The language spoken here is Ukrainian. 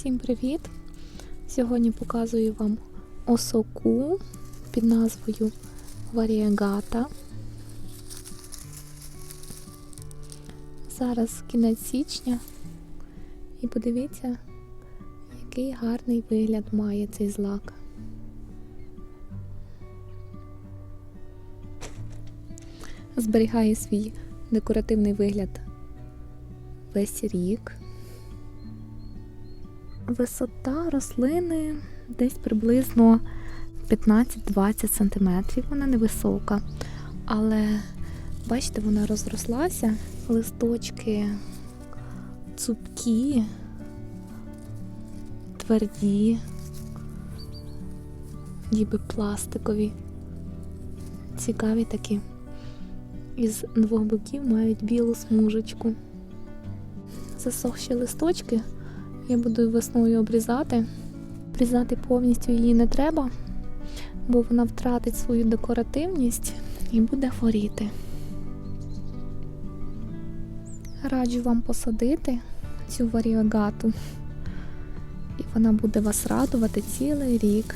Всім привіт! Сьогодні показую вам осоку під назвою Варіагата. Зараз кінець січня і подивіться, який гарний вигляд має цей злак. Зберігає свій декоративний вигляд весь рік. Висота рослини десь приблизно 15-20 см. Вона невисока. Але, бачите, вона розрослася, листочки цупкі, тверді, ніби пластикові, цікаві такі. Із двох боків мають білу смужечку. Засохші листочки я буду весною обрізати. Обрізати повністю її не треба, бо вона втратить свою декоративність і буде хворіти. Раджу вам посадити цю варіагату, і вона буде вас радувати цілий рік.